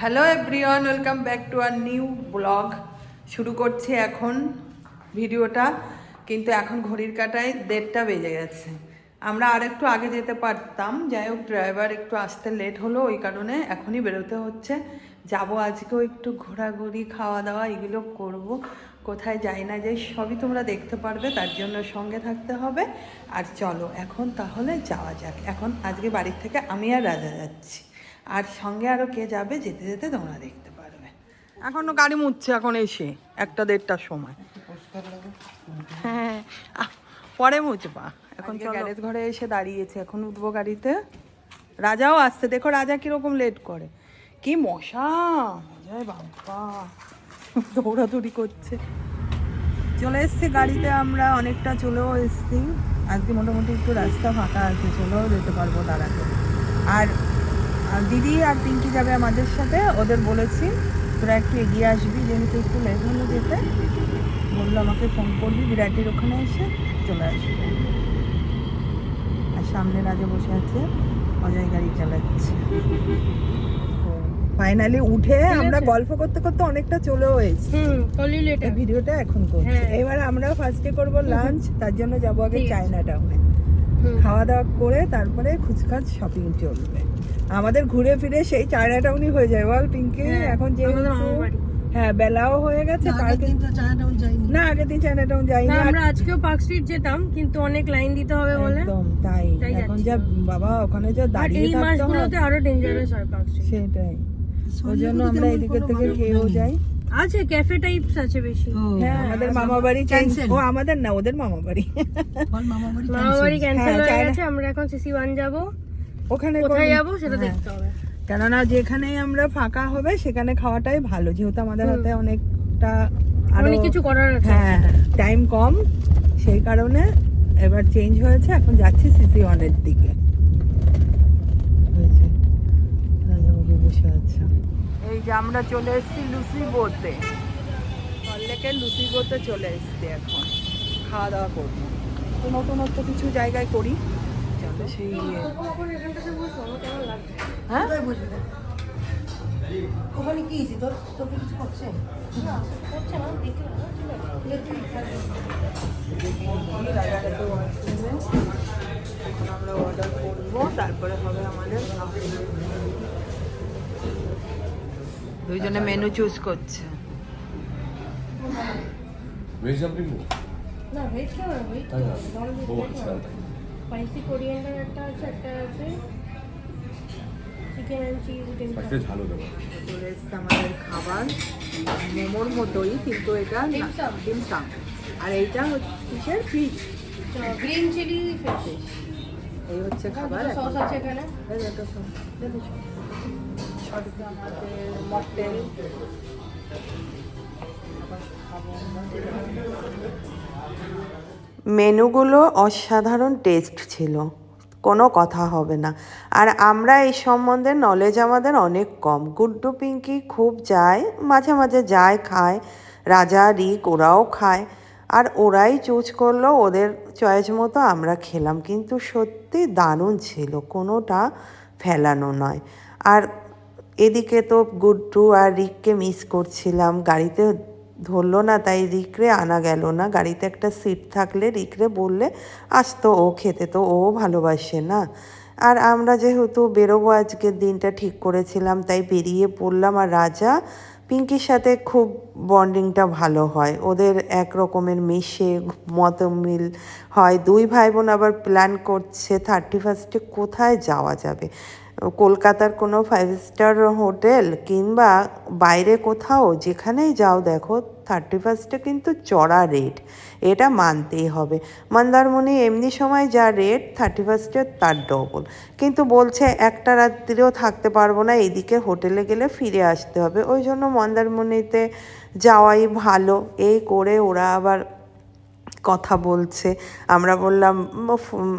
Hello everyone welcome back to R new blog শুরু করছি এখন ভিডিওটা, কিন্তু এখন ঘড়ির কাটায় দেড়টা বেজে গেছে। আমরা আর একটু আগে যেতে পারতাম, যাই হোক ড্রাইভার একটু আসতে লেট হলো, ওই কারণে এখনই বেরোতে হচ্ছে। যাব আজকেও একটু ঘোরাঘুরি খাওয়া দাওয়া এগুলো করব। কোথায় যাই না যাই সবই তোমরা দেখতে পারবে, তার জন্য সঙ্গে থাকতে হবে। আর চলো, এখন তাহলে যাওয়া যাক। এখন আজকে বাড়ির থেকে আমি আর রাজা যাচ্ছি। আর সঙ্গে আরও কে যাবে যেতে যেতে তোমরা দেখতে পারবে। এখনও গাড়ি মুছছে এখন এসে একটা দেড়টার সময়। হ্যাঁ পরে মুছবা। এখন গ্যারেজ ঘরে এসে দাঁড়িয়েছে এখন উঠবো গাড়িতে। রাজাও আসছে দেখো রাজা কীরকম লেট করে। কি মশা মজায় বাবা দৌড়াদৌড়ি করছে। চলে এসছি গাড়িতে আমরা অনেকটা চলেও এসছি। আজকে মোটামুটি একটু রাস্তা ফাঁকা আছে চলেও যেতে পারব দাঁড়াতে। আর দিদি আর পিঙ্কি যাবে আমাদের সাথে। ওদের বলেছি তোরা একটু এগিয়ে আসবি যেহেতু একটু লেট হলো যেতে। বলল আমাকে ফোন করবি বিরাটির ওখানে এসে চলে আসবে। আর সামনে রাজা বসে আছে অজয় গাড়ি চালাচ্ছে। ফাইনালি উঠে আমরা গল্প করতে করতে অনেকটা চলেও এসেছি। ভিডিওটা এখন করছি। হ্যাঁ। এবার আমরা ফার্স্টে করব লাঞ্চ তার জন্য যাব আগে চায়না টাউনে। খাওয়া দাওয়া করে তারপরে খুচখাচ শপিং চলবে। আমাদের ঘুরে ফিরে সেই চায়না টাউনই হয়ে যায়। বল পিঙ্কি হ্যাঁ, এখন যে। হ্যাঁ বেলাও হয়ে গেছে না আগের দিন চায়না টাউন যাইনি। না, আমরা আজকেও পার্ক স্ট্রিট যেতাম কিন্তু অনেক লাইন দিতে হবে বলে। একদম তাই। এখন যা বাবা ওখানে যা দাঁড়িয়ে থাকতে হয়। মাসগুলোতে আরও ডেঞ্জারাস হয় পার্ক স্ট্রিট সেটাই। ওই জন্য আমরা এদিকে থেকে খেয়েও যাই। আছে ক্যাফে টাইপস আছে বেশি। হ্যাঁ আমাদের মামা বাড়ি ও আমাদের না ওদের মামা বাড়ি মামা বাড়ি ক্যান্সেল হ্যাঁ, গেছে আমরা এখন সিসি ওয়ান যাব। ওখানে কোথায় যাব সেটা হ্যাঁ। দেখতে হবে। কেননা যেখানেই আমরা ফাঁকা হবে সেখানে খাওয়াটাই ভালো যেহেতু আমাদের হাতে অনেকটা আরও অনেক কিছু করার আছে। হ্যাঁ টাইম কম সেই কারণে এবার চেঞ্জ হয়েছে এখন যাচ্ছি সিসি ওয়ানের দিকে। বসে আছে। এই যে আমরা চলে এসেছি লুসি বোতে সল্লেকে লুসি বোতে চলে এসেছি এখন। খাওয়া দাওয়া করব। তো নতুনত্ব কিছু জায়গায় করি। চলো। সেই। হ্যাঁ? ওখানে কি তোর তোকে কিছু করছে আমরা অর্ডার করব তারপরে হবে আমাদের দুইজনে মেনু চুজ করছে। ভেজ নেব না ভেজ খাব না ভেজ ও আচ্ছা স্পাইসি কোরিয়ান্ডার একটা আছে একটা আছে। চিকেন অ্যান্ড চিজ দেবো আমাদের খাবার। মোমোর মতোই কিন্তু এটা. ডিমসাম আর এইটা হচ্ছে কিসের ফিশ গ্রিন চিলি ফিশ এই হচ্ছে খাবার সস আছে এখানে। মেনুগুলো অসাধারণ টেস্ট ছিল। কোনো কথা হবে না। আর আমরা এই সম্বন্ধে নলেজ আমাদের অনেক কম। গুড্ডু পিঙ্কি খুব যায়, মাঝে মাঝে যায়, খায়। রাজা, রিক ওরাও খায়। আর ওরাই চুজ করল ওদের চয়েস মতো আমরা খেলাম। কিন্তু সত্যি দারুণ ছিল। কোনোটা ফেলানো নয়। আর এদিকে তো গুড্ডু আর রিককে মিস করছিলাম। গাড়িতে ধরলো না, তাই রিকরে আনা গেল না। গাড়িতে একটা সিট থাকলে রিকরে বললে, আসতো ও খেতে, তো ও ভালোবাসে না। আর আমরা যেহেতু বেরোবো আজকের দিনটা ঠিক করেছিলাম, তাই বেরিয়ে পড়লাম। আর রাজা পিঙ্কির সাথে খুব বন্ডিংটা ভালো হয়। ওদের এক রকমের মিশে মত মিল হয়। দুই ভাই বোন আবার প্ল্যান করছে থার্টি ফার্স্টে কোথায় যাওয়া যাবে? কলকাতার কোনো ফাইভ স্টার হোটেল কিংবা বাইরে কোথাও যেখানেই যাও দেখো থার্টি ফার্স্টে কিন্তু চড়া রেট এটা মানতেই হবে। মন্দারমণি এমনি সময় যা রেট থার্টি ফার্স্টে তার ডবল কিন্তু বলছে একটা রাত্রিও থাকতে পারব না এদিকে হোটেলে গেলে ফিরে আসতে হবে। ওই জন্য মন্দারমণিতে যাওয়াই ভালো। এই করে ওরা আবার কথা বলছে। আমরা বললাম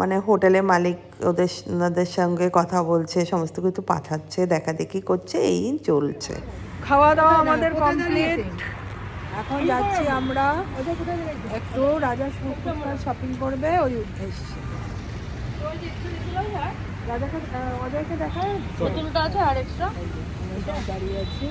মানে হোটেলের মালিক ওদের ওদের সঙ্গে কথা বলছে সমস্ত কিছু পাঠাচ্ছে দেখা দেখি করছে এই চলছে। খাওয়া দাওয়া আমাদের কমপ্লিট এখন যাচ্ছি আমরা একটু রাজা শপিং করবে ওই উদ্দেশ্যে। রাজাকে ওদেরকে দেখা বোতলটা আছে আর এক্সট্রা দাঁড়িয়ে আছে।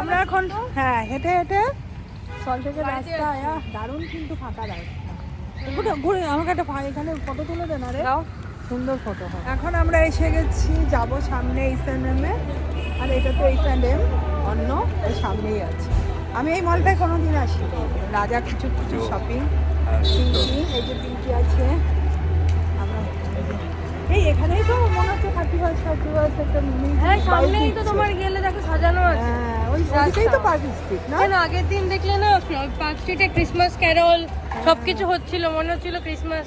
আমরা এখন হ্যাঁ হেঁটে হেঁটে সল থেকে রাস্তা আয়া দারুণ কিন্তু ফাঁকা রাস্তা। ঘুরে ঘুরে আমাকে একটা এখানে ফটো তুলে দে না রে। সুন্দর ফটো হয় এখন আমরা এসে গেছি যাব সামনে এইচএনএমে আর এটা তো এইচএনএম অন্য ওই সামনেই আছে। আমি এই মলটায় কোনো দিন আসি রাজা কিছু কিছু শপিং পিঙ্কি এই যে পিঙ্কি আছে। এই এখানেই তো মনে হচ্ছে থার্টি ফার্স্ট থার্টি ফার্স্ট একটা হ্যাঁ সামনেই তো তোমার গেলে দেখো সাজানো আছে। হ্যাঁ ওই ওইটাই তো পার্ক স্ট্রিট না? কেন আগের দিন দেখলে না পার্ক স্ট্রিটে ক্রিসমাস ক্যারল সবকিছু হচ্ছিল মনে হচ্ছিল ক্রিসমাস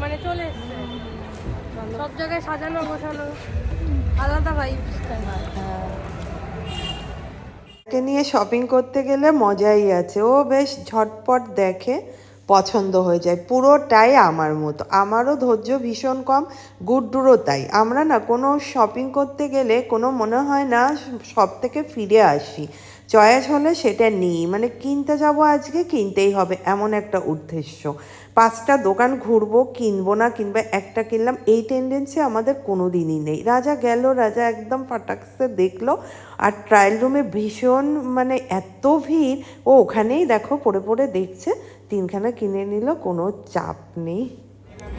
মানে চলে এসছে। সব জায়গায় সাজানো গোছানো। আলাদা কে নিয়ে শপিং করতে গেলে মজাই আছে। ও বেশ ঝটপট দেখে। পছন্দ হয়ে যায়। পুরোটাই আমার মতো। আমারও ধৈর্য ভীষণ কম গুড্ডুরও তাই। আমরা না কোনো শপিং করতে গেলে কোনো মনে হয় না সব থেকে ফিরে আসি। চয়েস হলে সেটা নিই। মানে কিনতে যাব আজকে, কিনতেই হবে এমন একটা উদ্দেশ্য। পাঁচটা দোকান ঘুরবো, কিনবো না কিংবা একটা কিনলাম, এই টেন্ডেন্সি আমাদের কোনো দিনই নেই। রাজা গেল, রাজা একদম ফাটাক্সে দেখল আর ট্রায়াল রুমে ভীষণ মানে এত ভিড়। ও ওখানেই দেখো, পড়ে পড়ে দেখছে তিনখানা কিনে নিল, কোনো চাপ নেই।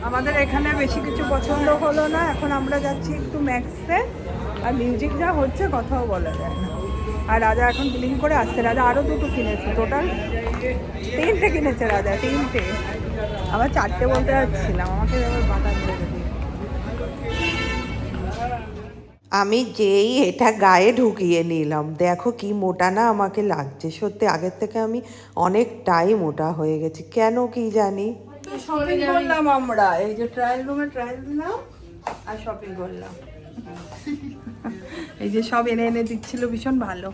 আমাদের এখানে বেশি কিছু পছন্দ হলো না, এখন আমরা যাচ্ছি একটু ম্যাক্সে। আর মিউজিক যা হচ্ছে কথাও বলা যায় না। আর রাজা এখন বিলিং করে আসছে, রাজা আরও দুটো কিনেছে টোটাল তিনটে কিনেছে রাজা, তিনটে। আবার চারটে বলতে যাচ্ছিলাম, আমাকে এবার বাধা আমি যেই এটা গায়ে ঢুকিয়ে নিলাম। দেখো কি মোটা না আমাকে লাগছে। সত্যি আগের থেকে আমি অনেকটাই মোটা হয়ে গেছি। কেন কি জানি? শপিং করলাম আমরা। এই যে ট্রায়াল রুমে ট্রায়াল দিলাম আর শপিং করলাম। এই যে সব এনে এনে দিচ্ছিল ভীষণ ভালো।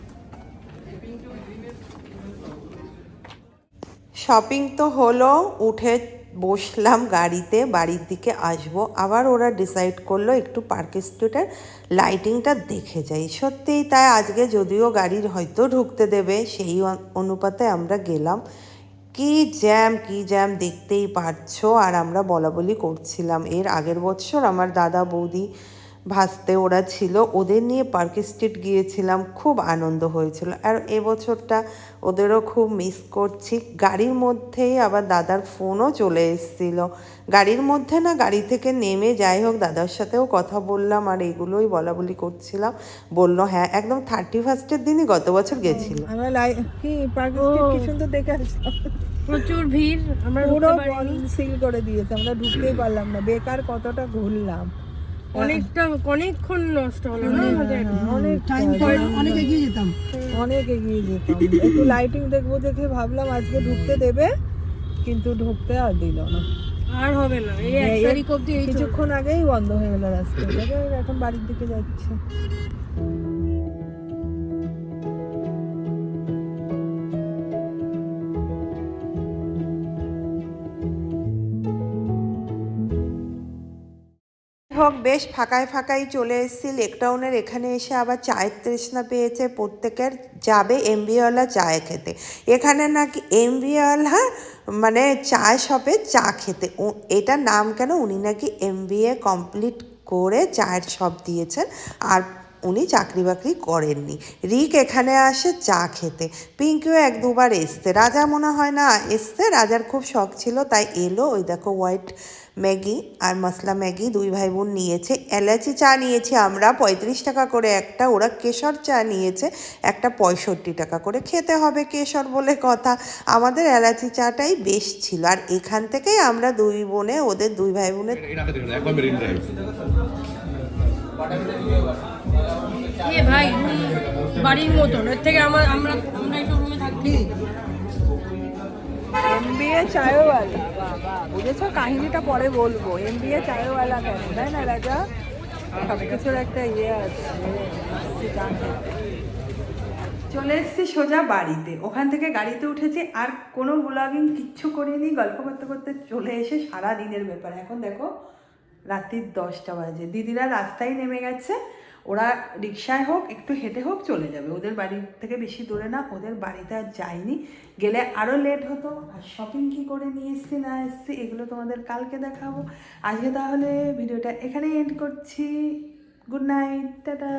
শপিং তো হলো উঠে বসলাম গাড়িতে, বাড়ির দিকে আসব। আবার ওরা ডিসাইড করল একটু পার্ক স্ট্রিটের লাইটিংটা দেখে যাই। সত্যিই তাই আজকে যদিও গাড়ির হয়তো ঢুকতে দেবে, সেই অনুপাতে আমরা গেলাম। কি জ্যাম কি জ্যাম দেখতেই পারছ? আর আমরা বলা বলি করছিলাম। এর আগের বছর আমার দাদা, বৌদি ভাসতে ওরা ছিল। ওদের নিয়ে পার্ক স্ট্রিট গিয়েছিলাম খুব আনন্দ হয়েছিল। আর এবছরটা ওদেরও খুব মিস করছি। গাড়ির মধ্যেই আবার দাদার ফোনও চলে এসেছিল। গাড়ির মধ্যে না গাড়ি থেকে নেমে যাই হোক দাদার সাথেও কথা বললাম আর এগুলোই বলা বলি করছিলাম। বলল হ্যাঁ একদম থার্টি ফার্স্টের দিনই গত বছর গেছিল। আমরা কি পার্ক কি সুন্দর দেখে প্রচুর ভিড় আমরা পুরো ঢুকতে পারিনি। সিল করে দিয়েছে আমরা ঢুকতেই পারলাম না। বেকার কতটা ঘুরলাম। অনেকটা অনেকক্ষণ নষ্ট হলো না আমাদের? অনেক টাইম অনেক এগিয়ে যেতাম। অনেক এগিয়ে যেতাম। একটু লাইটিং দেখব দেখে ভাবলাম আজকে ঢুকতে দেবে কিন্তু ঢুকতে আর দিল না। আর হবে না এই এক এই- তারিখ কিছুক্ষণ আগেই বন্ধ হয়ে গেল রাস্তা। এখন বাড়ির দিকে যাচ্ছে। হোক বেশ ফাঁকায় ফাঁকাই চলে এসেছি। লেকটাউনের এখানে এসে আবার চায়ের তৃষ্ণা পেয়েছে। প্রত্যেকের যাবে এমবিওয়ালা চায় খেতে। এখানে নাকি এমবিওয়ালা মানে চা শপে চা খেতে। এটা নাম কেন? উনি নাকি এমবিএ কমপ্লিট করে চায়ের শপ দিয়েছেন। আর উনি চাকরি বাকরি করেননি। রিক এখানে আসে চা খেতে। পিঙ্কিও এক দুবার এসছে। রাজা মনে হয় না এসছে। রাজার খুব শখ ছিল, তাই এলো। ওই দেখো হোয়াইট ম্যাগি আর মশলা ম্যাগি দুই ভাই বোন নিয়েছে। এলাচি চা নিয়েছি আমরা, পঁয়ত্রিশ টাকা করে একটা। ওরা কেশর চা নিয়েছে, একটা পঁয়ষট্টি টাকা করে। খেতে হবে কেশর বলে কথা। আমাদের এলাচি চাটাই বেশ ছিল। আর এখান থেকেই আমরা দুই বোনে, ওদের দুই ভাই বোনের এ ভাই বাড়ির মতন। এর থেকে আমার, আমরা আমরা একটু রুমে থাকি। এমবিএ চায়ওয়ালা বুঝেছ? কাহিনীটা পরে বলব। এমবিএ চায়ওয়ালা কেন? তাই না, রাজা? সব কিছুর একটা ইয়ে আছে। চলে এসেছি সোজা বাড়িতে। ওখান থেকে গাড়িতে উঠেছি। আর কোনো ব্লগিং কিচ্ছু করিনি। গল্প করতে করতে চলে এসে সারা দিনের ব্যাপার। এখন দেখো, রাত্রির দশটা বাজে। দিদিরা রাস্তায় নেমে গেছে। ওরা রিক্সায় হোক, একটু হেঁটে হোক, চলে যাবে। ওদের বাড়ি থেকে বেশি দূরে না, ওদের বাড়িতে আর যায়নি গেলে আরও লেট হতো। আর শপিং কী করে নিয়ে এসছি, না এসছি, এগুলো তোমাদের কালকে দেখাবো। আজকে তাহলে ভিডিওটা এখানেই এন্ড করছি। Good night tata.